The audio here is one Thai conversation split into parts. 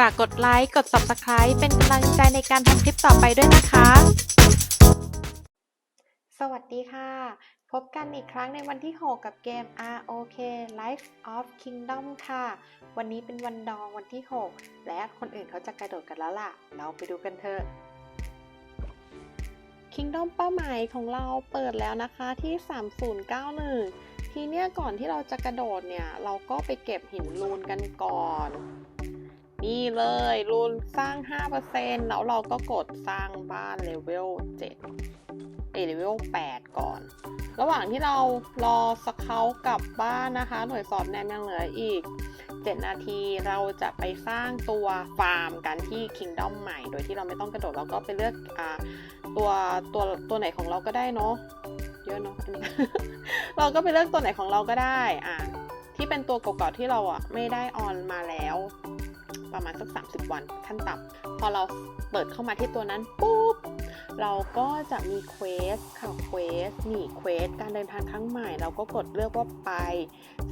ฝากกดไลค์ กด Subscribe เป็นกำลังใจในการทำคลิปต่อไปด้วยนะคะ สวัสดีค่ะ พบกันอีกครั้งในวันที่ 6 กับเกม ROK Life of Kingdom ค่ะ วันนี้เป็นวันดองวันที่ 6 และคนอื่นเขาจะกระโดดกันแล้วล่ะ เราไปดูกันเถอะ Kingdom เป้าหมายของเราเปิดแล้วนะคะที่ 3091 ทีเนี้ยก่อนที่เราจะกระโดดเนี่ย เราก็ไปเก็บหินรูนกันก่อน นี่เลยรูนสร้าง 5%แล้วเราก็กดสร้างบ้านเลเวล7เอเลเวล8ก่อน ระหว่างที่เรารอสเกลกลับบ้านนะคะ หน่วยสอดแนมยังเหลืออีก 7 นาทีเราจะไปสร้างตัวฟาร์มกันที่ Kingdom ใหม่ โดยที่เราไม่ต้องกระโดดเราก็ไปเลือกอตัวตัวตัวไหนของเราก็ได้เนาะเยอะเนาะเราก็ไปเลือกตัวไหนของเราก็ได้อ่าที่เป็นตัวเก่าๆที่เราอะไม่ได้ออนมาแล้ว ประมาณสัก 30 วันขั้นต่ำพอเราเปิดเข้ามาที่ตัวนั้นปุ๊บเราก็จะมีเควสค่ะเควสนี่เควสการเดินทางครั้งใหม่ เราก็กดเลือกว่าไป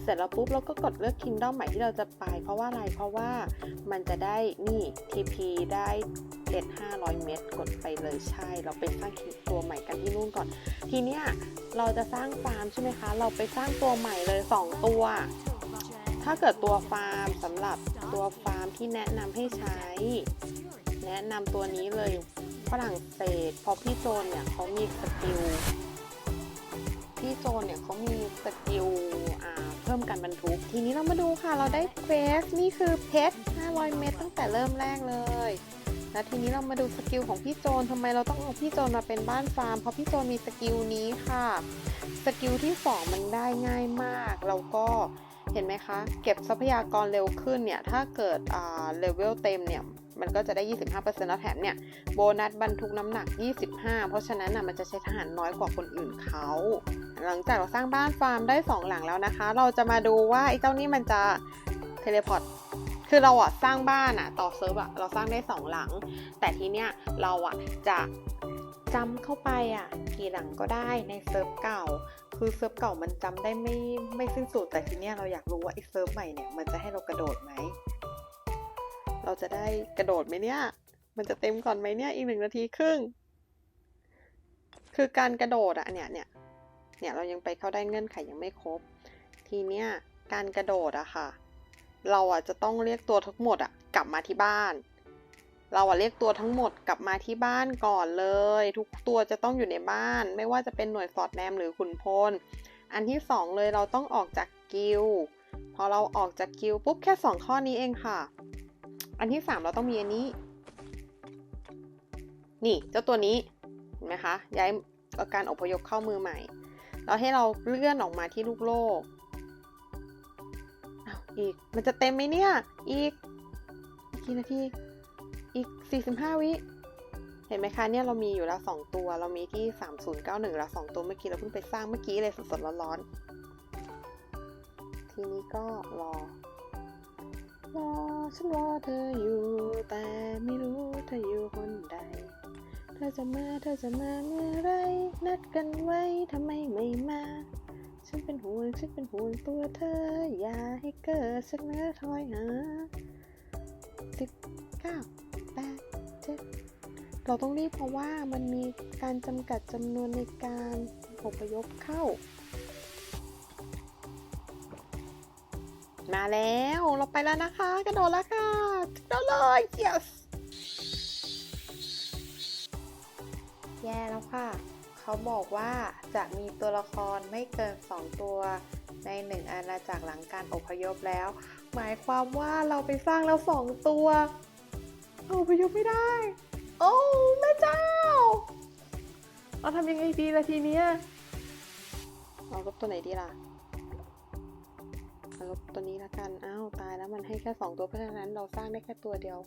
เสร็จแล้วปุ๊บเราก็กดเลือก Kingdom ใหม่ที่เราจะไป เพราะว่าอะไรเพราะว่ามันจะได้นี่ TP ได้เด็ด500 เมตร กดไปเลยใช่ เราไปสร้างตัวใหม่กันที่นู่นก่อน ทีเนี้ยเราจะสร้างฟาร์มใช่ไหมคะ เราไปสร้างตัวใหม่เลย 2 ตัว ถ้าเกิดตัวฟาร์มสำหรับตัวฟาร์มที่แนะนำให้ใช้ แนะนำตัวนี้เลยฝรั่งเศสเพราะพี่โจนเนี่ยเขามีสกิลพี่โจนเนี่ยเขามีสกิลเพิ่มการบรรทุก ทีนี้เรามาดูค่ะเราได้เควสนี่คือเพชร500 เมตร ตั้งแต่เริ่มแรกเลย แล้วทีนี้เรามาดูสกิลของพี่โจนทำไมเราต้องเอาพี่โจนมาเป็นบ้านฟาร์ม เพราะพี่โจนมีสกิลนี้ค่ะ สกิลที่ 2 มันได้ง่ายมาก แล้วก็ เห็นไหมคะ เก็บทรัพยากรเร็วขึ้นเนี่ย ถ้าเกิดเลเวลเต็มเนี่ย มันก็จะได้ 25%แล้วแถมเนี่ย โบนัสบรรทุกน้ำหนัก 25 เพราะฉะนั้นน่ะมันจะใช้ทหารน้อยกว่าคนอื่นเขา หลังจากเราสร้างบ้านฟาร์มได้ 2 หลังแล้วนะคะ เราจะมาดูว่าไอ้เจ้านี่มันจะเทเลพอร์ตคือเราอะสร้างบ้านอะต่อเซิร์ฟอะเราสร้างได้ 2 หลัง แต่ทีเนี้ยเราอะจะ จำเข้าไปอะกี่หลังก็ได้ในเซิร์ฟเก่า คือเซิร์ฟเก่ามันจำได้ไม่ไม่สิ้นสุดแต่ทีเนี้ยเราอยากรู้ว่าไอ้เซิร์ฟใหม่เนี่ยมันจะให้เรากระโดดไหมเราจะได้กระโดดไหมเนี่ย มันจะเต็มก่อนไหมเนี่ยอีกหนึ่งนาทีครึ่ง คือการกระโดดอะเนี่ยเนี่ยเนี่ยเรายังไปเข้าได้เงื่อนไขยังไม่ครบ ทีเนี้ยการกระโดดอะค่ะ เราอะจะต้องเรียกตัวทั้งหมดอะกลับมาที่บ้าน เราอะเรียกตัวทั้งหมดกลับมาที่บ้านก่อนเลย ทุกตัวจะต้องอยู่ในบ้าน ไม่ว่าจะเป็นหน่วยสอดแนมหรือขุนพล อันที่สองเลยเราต้องออกจากกิลพอเราออกจากกิลปุ๊บแค่สองข้อนี้เองค่ะ อันที่สามเราต้องมีอันนี้ นี่เจ้าตัวนี้เห็นไหมคะย้ายการอพยพเข้ามือใหม่ เราให้เราเลื่อนออกมาที่ลูกโลกอ,อีกมันจะเต็มไหมเนี่ย อีกอีกกี่นาที อีก 45 วิ เห็นไหมคะเนี่ยเรามีอยู่แล้ว 2 ตัว เรามีที่ 3091 แล้ว 2 ตัวเมื่อกี้เราเพิ่งไปสร้างเมื่อกี้เลยสดๆร้อนๆ ทีนี้ก็รอ รอฉันรอเธออยู่ แต่ไม่รู้เธออยู่คนใด เธอจะมาเธอจะมาเมื่อไร นัดกันไว้ทำไมไม่มาฉันเป็นห่วงฉันเป็นห่วงตัวเธอ อย่าให้เกิดสักเนื้อถอยหา เราต้องรีบเพราะว่ามันมีการจำกัดจำนวนในการอพยพเข้า มาแล้วเราไปแล้วนะคะ กระโดดแล้วค่ะกระโดดเลย yes แย่แล้วค่ะ เขาบอกว่าจะมีตัวละครไม่เกิน 2 ตัวในหนึ่งอาณาจักรหลังการอพยพแล้ว หมายความว่าเราไปสร้างแล้ว 2 ตัวอพยพไม่ได้ โอ้แม่เจ้า เราทำยังไงดีล่ะทีเนี้ยเราลบตัวไหนดีล่ะลบตัวนี้ละกัน อ้าวตายแล้วมันให้แค่2ตัวเพราะฉะนั้นเราสร้างได้แค่ตัวเดียว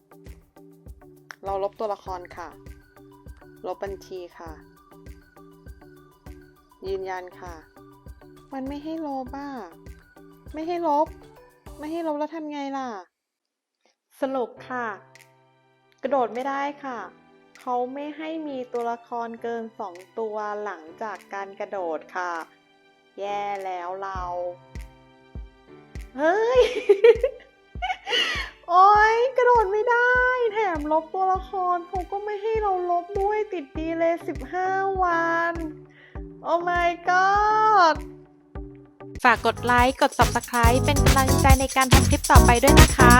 เราลบตัวละครค่ะ ลบบัญชีค่ะ ยืนยันค่ะ มันไม่ให้ลบอะไม่ให้ลบ ไม่ให้ลบแล้วทำไงล่ะ สรุปค่ะ กระโดดไม่ได้ค่ะ เขาไม่ให้มีตัวละครเกิน2ตัวหลังจากการกระโดดค่ะ แย่แล้วเรา เฮ้ย โอ๊ยกระโดดไม่ได้ แถมลบตัวละครเขาก็ไม่ให้เราลบด้วยติดดีเลย15 วัน โอ้ my god ฝากกดไลค์ กด Subscribe เป็นกำลังใจในการทำคลิปต่อไปด้วยนะคะ